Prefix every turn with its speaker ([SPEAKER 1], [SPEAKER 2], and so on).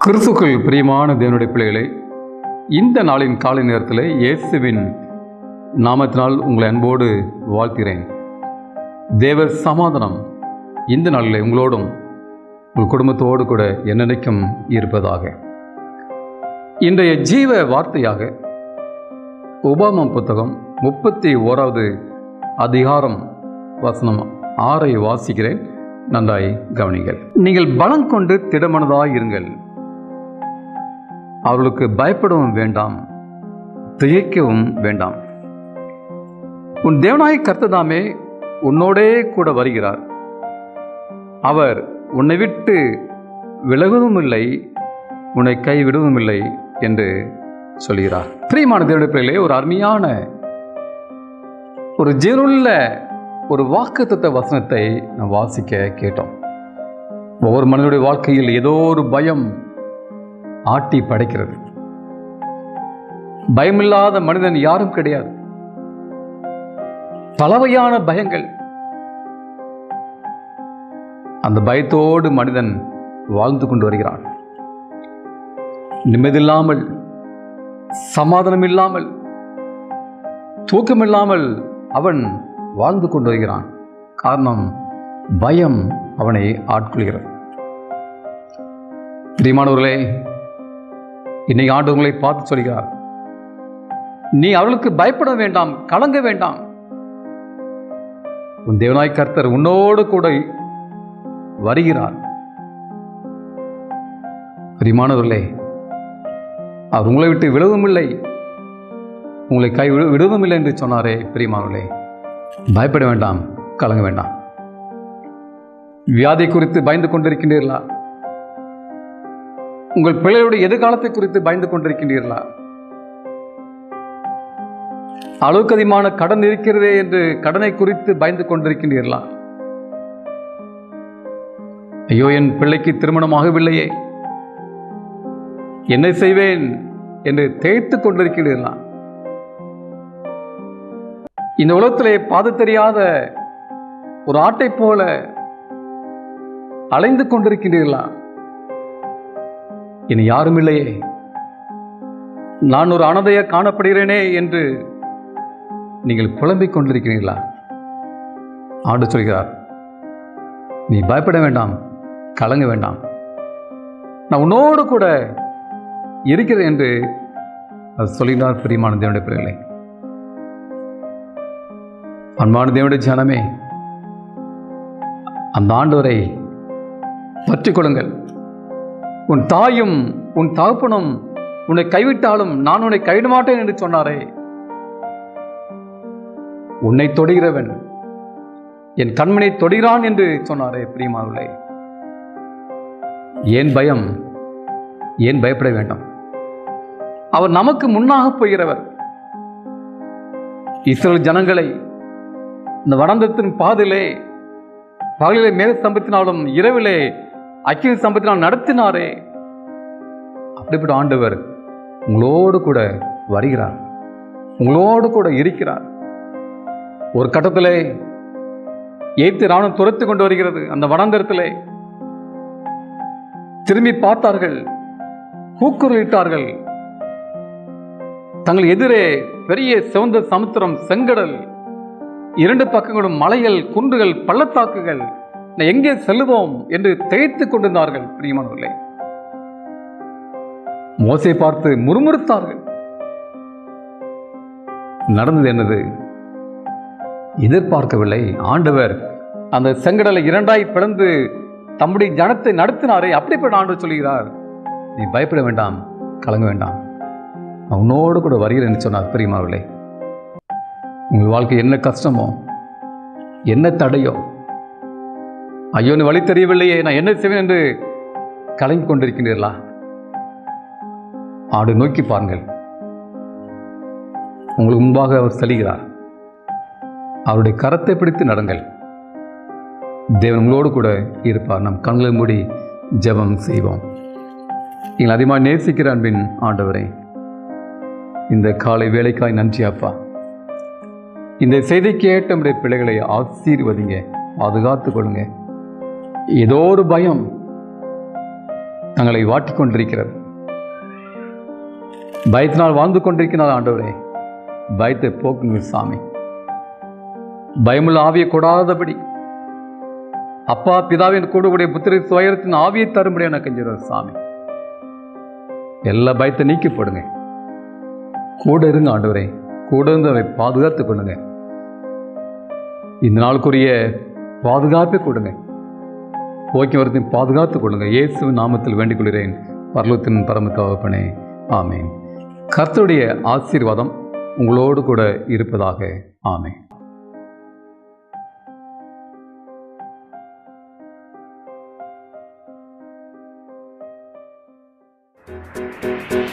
[SPEAKER 1] கிறிஸ்துக்குள் பிரியமான தேவனுடைய பிள்ளைகளை இந்த நாளின் காலை நேரத்தில் இயேசுவின் நாமத்தினால் உங்களை அன்போடு வாழ்த்திறேன் தேவ சமாதானம் இந்த நாளில் உங்களோடும் உங்கள் குடும்பத்தோடு கூட என்னென்னைக்கும் இருப்பதாக. இன்றைய ஜீவ வார்த்தையாக ஒபாமா புத்தகம் முப்பத்தி ஓராவது அதிகாரம் வசனம் ஆறை வாசிக்கிறேன். நன்றாய் கவனிங்கள் நீங்கள் பலம் கொண்டு திடமனதாக இருங்கள். அவர்களுக்கு பயப்படவும் வேண்டாம் திகைக்கவும் வேண்டாம். உன் தேவனாய் கர்த்ததாமே உன்னோடே கூட வருகிறார். அவர் உன்னை விட்டு விலகுவதும் இல்லை உன்னை கைவிடுவதும் இல்லை என்று சொல்கிறார். பிரியமான தேவனுடைய பிள்ளைகளே ஒரு அருமையான ஒரு ஜீவனுள்ள ஒரு வாக்குத்தத்த வசனத்தை நாம் வாசிக்க கேட்டோம். ஒவ்வொரு மனிதனுடைய வாழ்க்கையில் ஏதோ ஒரு பயம் ஆட்டி படைக்கிறது. பயமில்லாத மனிதன் யாரும் கிடையாது. பலவையான பயங்கள். அந்த பயத்தோடு மனிதன் வாழ்ந்து கொண்டு வருகிறான். நிம்மதியில்லாமல் சமாதானம் இல்லாமல் தூக்கமில்லாமல் அவன் வாழ்ந்து கொண்டு வருகிறான். காரணம் பயம் அவனை ஆட்கொள்கிறது. பிரியமானவர்களே இன்னைக்கு ஆண்டு உங்களை பார்த்து சொல்கிறார். நீ அவளுக்கு பயப்பட வேண்டாம் கலங்க வேண்டாம். உன் தேவனாய் கர்த்தர் உன்னோடு கூட வருகிறார். பிரிமானவர்களே அவர் உங்களை விட்டு விடுவதும் இல்லை உங்களை கை விடு விடுவதும் இல்லை என்று சொன்னாரே பிரியமானவர்களே. பயப்பட வேண்டாம் கலங்க வேண்டாம். வியாதி குறித்து பயந்து கொண்டிருக்கின்றீர்களா உங்கள் பிள்ளைகளுடைய எதிர்காலத்தை குறித்து பயந்து கொண்டிருக்கின்றீர்களா? அளவுக்கு அதிகமான கடன் இருக்கிறதே என்று கடனை குறித்து பயந்து கொண்டிருக்கின்றீர்களா? ஐயோ என் பிள்ளைக்கு திருமணமாகவில்லையே என்ன செய்வேன் என்று தேய்த்து கொண்டிருக்கிறீர்களா இந்த உலகத்திலே பாது தெரியாத ஒரு ஆட்டை போல அலைந்து கொண்டிருக்கின்றீர்களா? இனி யாரும் இல்லையே நான் ஒரு அனதைய காணப்படுகிறேனே என்று நீங்கள் புலம்பிக் கொண்டிருக்கிறீர்களா? ஆண்டு சொல்கிறார் நீ பயப்பட வேண்டாம் கலங்க வேண்டாம். நான் உன்னோடு கூட இருக்கிறேன் என்று அது சொல்லினார் பிரியமான தேவனுடைய பிள்ளைகளை. அன்பான தேவனுடைய ஜனமே அந்த ஆண்டோரை பற்றிக் கொள்ளுங்கள். உன் தாயும் உன் தகப்பனும் உன்னை கைவிட்டாலும் நான் உன்னை கைவிட மாட்டேன் என்று சொன்னாரே. உன்னை தொடுகிறவன் என் கண்மனை தொடுகிறான் என்று சொன்னாரே பிரியமானவர்களே. ஏன் பயம்? ஏன் பயப்பட வேண்டாம்? அவர் நமக்கு முன்னாக போகிறவர். இஸ்ரேல் ஜனங்களை இந்த வடந்தத்தின் பாதிலே பகலிலே மேக சம்பத்தினாலும் இரவிலே அக்கினி சம்பத்தினால் நடத்தினாரே. அப்படிப்பட்ட ஆண்டவர் உங்களோடு கூட வருகிறார். உங்களோடு கூட இருக்கிறார். ஒரு கட்டத்தில் ஏத்து ராணுவம் துரத்து கொண்டு வருகிறது. அந்த வனாந்தரத்தில் திரும்பி பார்த்தார்கள். கூக்குரலிட்டார்கள். தங்கள் எதிரே பெரிய சிவந்த சமுத்திரம் செங்கடல் இரண்டு பக்கங்களும் மலைகள் குன்றுகள் பள்ளத்தாக்குகள். நான் எங்கே செல்லுவோம் என்று திகைத்துக் கொண்டிருந்தார்கள் பிரியமானவர்களே. மோசை பார்த்து முறுமுறுத்தார்கள். நடந்தது என்னது? எதிர்பார்க்கவில்லை. ஆண்டவர் அந்த செங்கடலை இரண்டாய் பிளந்து தம்முடைய ஜனத்தை நடத்தினாரே அப்படிப்பட்ட ஆண்டு சொல்கிறார். நீ பயப்பட வேண்டாம் கலங்க வேண்டாம். அவனோடு கூட வருகிறேன் சொன்னார் பிரியமாவர்களே உங்கள் வாழ்க்கை என்ன கஷ்டமோ என்ன தடையோ ஐயோ நீ வழி தெரியவில்லையே. நான் என்ன செய்வேன் என்று கலங்கி கொண்டிருக்கிறீர்களா? ஆடு நோக்கி பாருங்கள். உங்களுக்கு முன்பாக அவர் செல்கிறார். அவருடைய கரத்தை பிடித்து நடங்கள். தேவன் உங்களோடு கூட இருப்பார். நம் கண்களை மூடி ஜெபம் செய்வோம். நீங்கள் அதிகமாக நேசிக்கிற அன்பின் ஆண்டவரே இந்த காலை வேலைக்காய் நன்றி அப்பா. இந்த செய்தி கேட்ட நம்முடைய பிள்ளைகளை ஆசீர்வதிங்க பாதுகாத்து கொள்ளுங்கள் ஏதோ ஒரு பயம் தங்களை வாட்டி கொண்டிருக்கிறது. பயத்தினால் வாழ்ந்து கொண்டிருக்கிறார் ஆண்டவரே. பயத்தை போக்குங்க சாமி. பயமுள்ள ஆவியை கொடாதபடி. அப்பா பிதாவின் கூடக்கூடிய புத்திர துயரத்தின் ஆவியை தரும்படி எனக்கு கெஞ்சுறார் சாமி. எல்லா பயத்தை நீக்கி போடுங்க. கூட இருங்க ஆண்டவரே. கூட இருந்து அவை பாதுகாத்து கொள்ளுங்க. இந்த நாளுக்குரிய பாதுகாப்பை கொடுங்க. போக்குவரத்தையும் பாதுகாத்து கொள்ளுங்க இயேசுவின் நாமத்தில் வேண்டிக் கொள்கிறேன் பரலத்தின் பரம தகப்பனே ஆமேன். கர்த்தருடைய ஆசீர்வாதம் உங்களோடு கூட இருப்பதாக. ஆமேன்.
[SPEAKER 2] thank you